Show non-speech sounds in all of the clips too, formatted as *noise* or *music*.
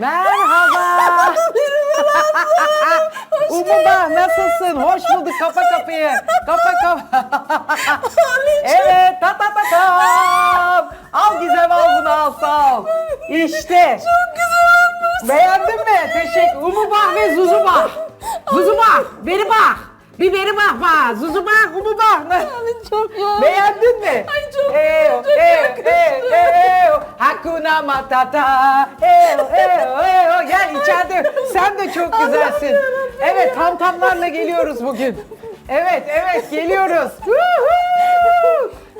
Merhaba. *laughs* Umuma nasılsın? Hoş bulduk. Kapa kapıyı. Kapa kapa. *laughs* evet. Ta ta ta tam. *laughs* Al Gizem al bunu al sağ ol. İşte. Çok güzel olmuş. Beğendin mi? Teşekkür. Umuma ve Zuzuma. Zuzuma. Beri bak. Bir beri bak bak. Zuzuma, Umuma. Çok ya. Beğendin mi? Ay çok Eyo, çok yakıştı. eyo, eyo. Hakuna Matata. Eyo, eyo, eyo. Gel içeride. Sen de çok güzelsin. Evet, tam tamlarla geliyoruz bugün. Evet, evet geliyoruz.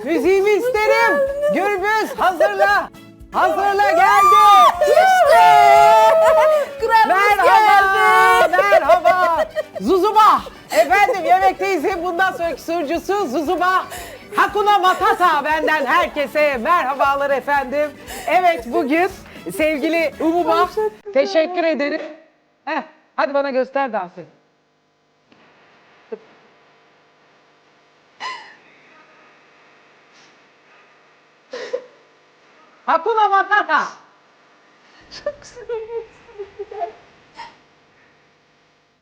Müziğimi isterim. Gürbüz hazırla. Hazırla geldi. İşte. Kralımız Merhaba, geldi. merhaba. Zuzuma. Efendim yemekteyizim. Sunucusu Zuzuma. Hakuna Matata benden herkese merhabalar efendim. Evet bugün sevgili Umuma teşekkür ederim. Heh, hadi bana göster dansı. Hakuna Matata.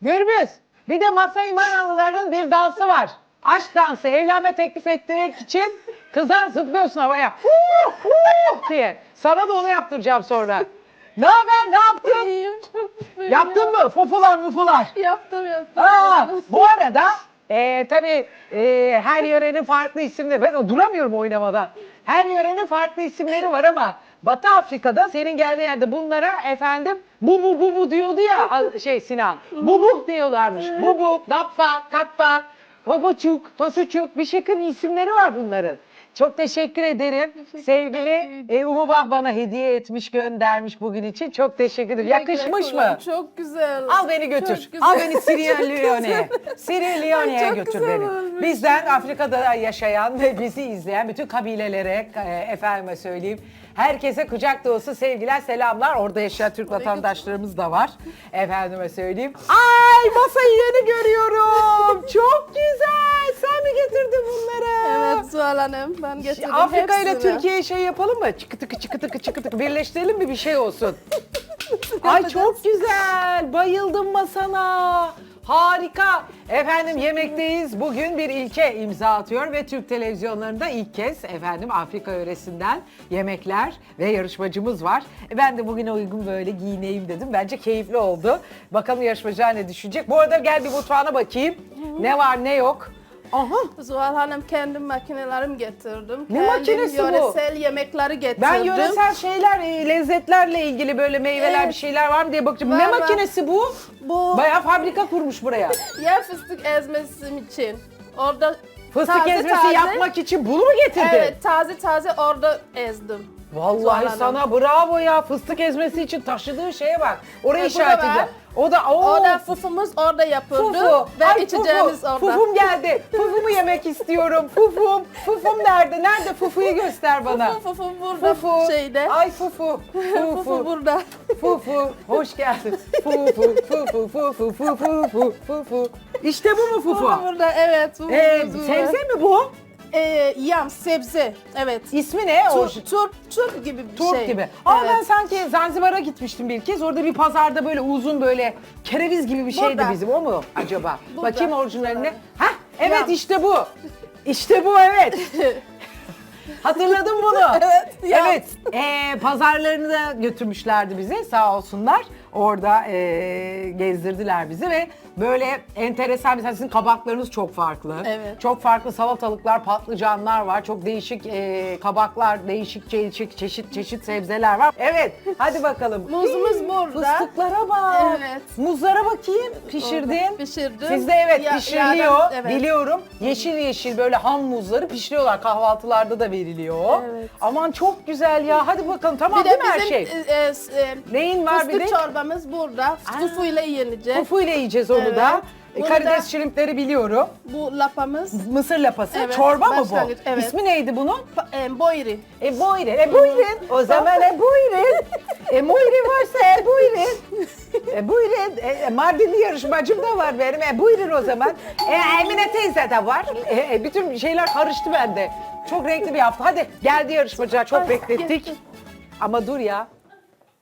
Gürbüz, bir de Masai Maralıların bir dansı var. Aşk dansı, evlenme teklif ettirmek için kızlar zıplıyorsun havaya. Diye. Sana da onu yaptıracağım sonra. Ne haber, ne yaptın? İyiyim, Yaptın mı? Fufular mufular. ya. Yaptım yaptım. Aa, bu arada e, tabii e, her yörenin farklı isimleri. Ben duramıyorum oynamadan. Her yörenin farklı isimleri var ama Batı Afrika'da senin geldiğin yerde bunlara efendim bu bu bu bu diyordu ya şey Sinan. Bu bu diyorlarmış. Bu bu, dappa, katpa, babuçuk, pasuçuk bir şekilde isimleri var bunların. Çok teşekkür ederim. Sevgili e, Umubah bana hediye etmiş, göndermiş bugün için. Çok teşekkür ederim. Yakışmış mı? Çok güzel. Al beni götür. Çok güzel. Al beni Sierra *laughs* Leone'ye. Sierra Leone'ye çok götür güzel beni. olmuş. Bizden Afrika'da yaşayan ve bizi izleyen bütün kabilelere e, efendime söyleyeyim. Herkese kucak dolusu sevgiler, selamlar. Orada yaşayan Türk vatandaşlarımız da var. Efendime söyleyeyim. Ay masayı yeni görüyorum. Çok güzel. Sen mi getirdin Hanım ben getirdim Afrika ile hepsini. Türkiye şey yapalım mı? Çıkı tıkı çıkı tıkı çıkı tıkı birleştirelim mi bir şey olsun? *laughs* Ay çok güzel. Bayıldım masana. Harika. Efendim yemekteyiz. Bugün bir ilke imza atıyor ve Türk televizyonlarında ilk kez efendim Afrika yöresinden yemekler ve yarışmacımız var. E, Ben de bugüne uygun böyle giyineyim dedim. Bence keyifli oldu. Bakalım yarışmacılar ne düşünecek. Bu arada gel bir mutfağına bakayım. Ne var ne yok. Aha. Zuhal Hanım kendim makinelerim getirdim. Ne kendim makinesi bu? yöresel yemekleri getirdim. Ben yöresel şeyler, e, lezzetlerle ilgili böyle meyveler Evet. bir şeyler var mı diye bakacağım. Var, ne var. makinesi bu? Bu Bayağı fabrika kurmuş buraya. *laughs* yer fıstık ezmesi için. Orada Fıstık taze ezmesi taze- yapmak için bunu mu getirdin? Evet taze taze orada ezdim. Vallahi Hanım. sana bravo ya. Fıstık ezmesi için taşıdığı şeye bak. Orayı E, işaret var. edeceğim. O da o. Orada fufumuz orada yapıldı Fufu. ve Ay, içeceğimiz fufu. orada. Fufum geldi. Fufumu yemek istiyorum. Fufum. Fufum nerede? Nerede? Fufuyu göster bana. Fufu, fufu burada Fufu. şeyde. Ay fufu. *laughs* Fufu Fufu. burada. Fufu, hoş geldin. Fufu, fufu, fufu, fufu, fufu, fufu. İşte bu mu fufu? Fufu burada evet. Ee, burada. sebze mi bu? Ee, yam, sebze. Evet. İsmi ne? O Turp, turp, turp gibi bir Turp şey. gibi. Aa ben evet. sanki Zanzibar'a gitmiştim bir kez. Orada bir pazarda böyle uzun böyle kereviz gibi bir şeydi Burada. bizim. O mu acaba? *laughs* Burada. Bakayım orijinaline. Hah evet Yam. işte bu. İşte bu evet. *laughs* Hatırladım bunu. *laughs* Evet, yam. Evet. Ee, pazarlarını da götürmüşlerdi bize sağ olsunlar. Orada ee, gezdirdiler bizi ve böyle enteresan mesela sizin kabaklarınız çok farklı. Evet. Çok farklı salatalıklar, patlıcanlar var. Çok değişik ee, kabaklar, değişik çeşit, çeşit çeşit sebzeler var. Evet, hadi bakalım. Muzumuz burada. Fıstıklara bak. Evet. Muzlara bakayım. Pişirdin. Pişirdim. Sizde evet Ya- pişiriliyor. yağdan- evet. Biliyorum. Yeşil yeşil böyle ham muzları pişiriyorlar. Kahvaltılarda da veriliyor. Evet. Aman çok güzel ya. Hadi bakalım tamam değil de mi her şey? e, e, e, Neyin var bir fıstık de? çorbamız burada. Fufu ile yenecek. Fufu ile yiyeceğiz onu Evet. da. E, Bunu Karides da- şirimpleri biliyorum. Bu lapamız. Mısır lapası. Evet, Çorba mı bu? başlangıç, evet. İsmi neydi bunun? Pa- E, boyri. E buyurun, e buyurun. O zaman e buyurun. E buyurun varsa e. E. E, Mardinli yarışmacım da var benim. E buyurun o zaman. E Emine teyze de var. E, e, bütün şeyler karıştı bende. Çok renkli bir hafta. Hadi geldi yarışmacılar. Çok Ay, beklettik. Ama dur ya.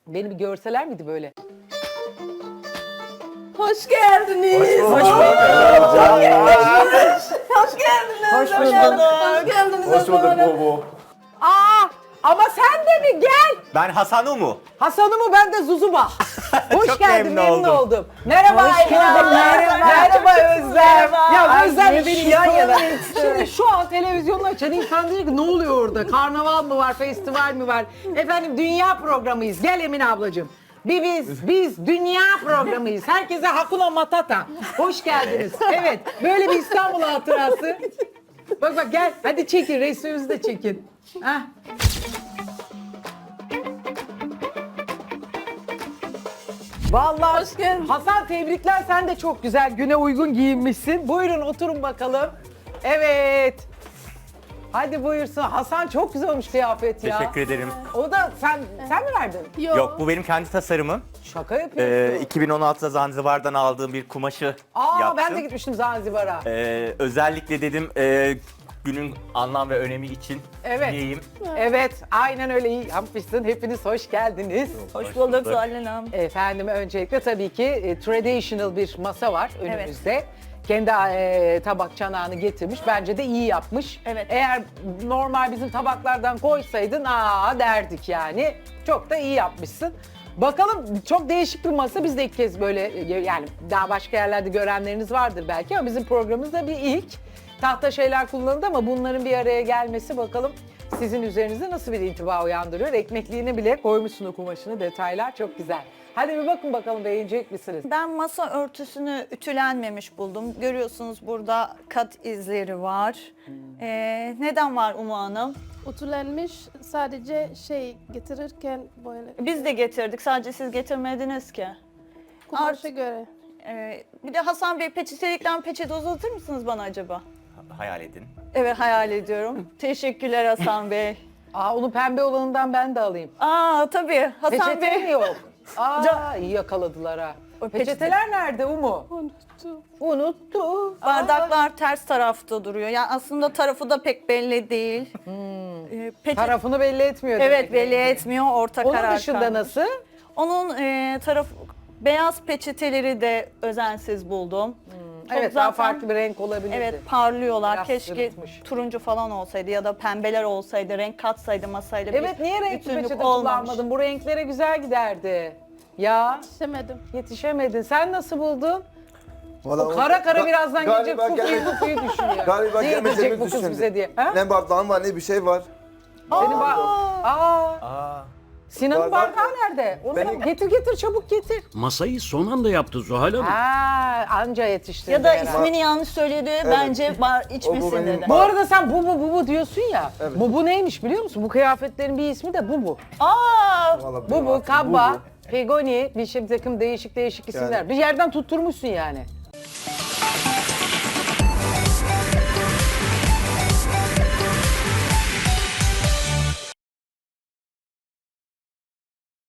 Beni bir görseler miydi böyle? Hoş geldiniz. Hoş Hoş geldiniz. Hoş Hoş bulduk. geldiniz. Hoş geldiniz. Hoş bulduk Bobo. Aa ama sen de mi? Gel. Ben Hasan Umu. Hasan'ımı ben de Zuzuba. *laughs* Hoş Çok geldin, memnun memnun oldum. oldum. Merhaba Hoş geldin, abla. merhaba. Merhaba Özlem. Ya Özlem beni beni yan yana. Şimdi şu an televizyonu açan insan diyor ki ne oluyor orada? Karnaval mı var, festival mi var? Efendim dünya programıyız. Gel Emine ablacığım. Bir biz, biz dünya programıyız. Herkese Hakuna Matata. Hoş geldiniz. Evet, böyle bir İstanbul hatırası. Bak bak gel, hadi çekin, resmimizi de çekin. Hah. Vallahi Hoş geldin. Hasan tebrikler sen de çok güzel güne uygun giyinmişsin. Buyurun oturun bakalım. Evet. Hadi buyursun. Hasan çok güzel olmuş kıyafet ya. Teşekkür ederim. O da sen sen mi verdin? Yok. Yok bu benim kendi tasarımım. Şaka Ee, yapıyorsun. 2016'da Zanzibar'dan aldığım bir kumaşı Aa yaptım. ben de gitmiştim Zanzibar'a. Ee, özellikle dedim e, günün anlam ve önemi için Evet. giyeyim. Evet, aynen öyle iyi yapmışsın. Hepiniz hoş geldiniz. Hoş Hoş bulduk bulduk. Zuhal Hanım. Efendim öncelikle tabii ki e, traditional bir masa var önümüzde. Kendi e, tabak çanağını getirmiş. Bence de iyi yapmış. Evet. Eğer normal bizim tabaklardan koysaydın aa derdik yani. Çok da iyi yapmışsın. Bakalım çok değişik bir masa. Biz de ilk kez böyle e, yani daha başka yerlerde görenleriniz vardır belki ama bizim programımızda bir ilk. Tahta şeyler kullanıldı ama bunların bir araya gelmesi bakalım sizin üzerinizde nasıl bir intiba uyandırıyor. Ekmekliğine bile koymuşsun o kumaşını detaylar çok güzel. Hadi bir bakın bakalım beğenecek misiniz? Ben masa örtüsünü ütülenmemiş buldum. Görüyorsunuz burada kat izleri var. Ee, neden var Umu Hanım? Ütülenmiş sadece şey getirirken böyle Biz de getirdik. Sadece siz getirmediniz ki. kumaşa göre. Ee, bir de Hasan Bey peçetelikten peçete uzatır mısınız bana acaba? Hayal edin. Evet hayal ediyorum. Teşekkürler Hasan *laughs* Bey. Aa onun pembe olanından ben de alayım. Aa tabii Hasan Peçete mi Bey. yok? *laughs* Aa iyi yakaladılar ha. O peçete- Peçeteler nerede Umu? Unuttum. Unuttu. Aa. Bardaklar ters tarafta duruyor. Yani aslında tarafı da pek belli değil. Ee, peçe- Tarafını belli etmiyor. Evet demek. belli etmiyor orta Onun karar dışında kalmış. nasıl? Onun e, taraf beyaz peçeteleri de özensiz buldum. Çok evet daha zaten- farklı bir renk olabilirdi. Evet parlıyorlar. Biraz Keşke sırıtmış. turuncu falan olsaydı ya da pembeler olsaydı, renk katsaydı masayla. bir Evet niye renkli bütünlük peçete olmamış. kullanmadın? Bu renklere güzel giderdi. Ya İstemedim. yetişemedin. Sen nasıl buldun? Vallahi O kara kara Ga- birazdan gelecek galiba fufuyu *laughs* düşünüyor. Galiba ne gelmeyeceğimizi yedirecek bu kız bize diye. Ha? Ne bardağım var ne bir şey var. Senin ba- Aa, Aa, Sinan'ın Bardak- bardağı nerede? Onu Benim- getir getir çabuk getir. Masayı son anda yaptı Zuhal Hanım. Ha, anca yetiştirdi Ya da herhalde. ismini yanlış söyledi. Bence bar içmesin benim dedi. Bu arada sen bu bu bu bu diyorsun ya. Evet. Bu bu neymiş biliyor musun? Bu kıyafetlerin bir ismi de bu bu. Aa! Vallahi Bu bu, kabba, Bu pegoni, bir şey bir takım değişik değişik isimler. Yani- Bir yerden tutturmuşsun yani.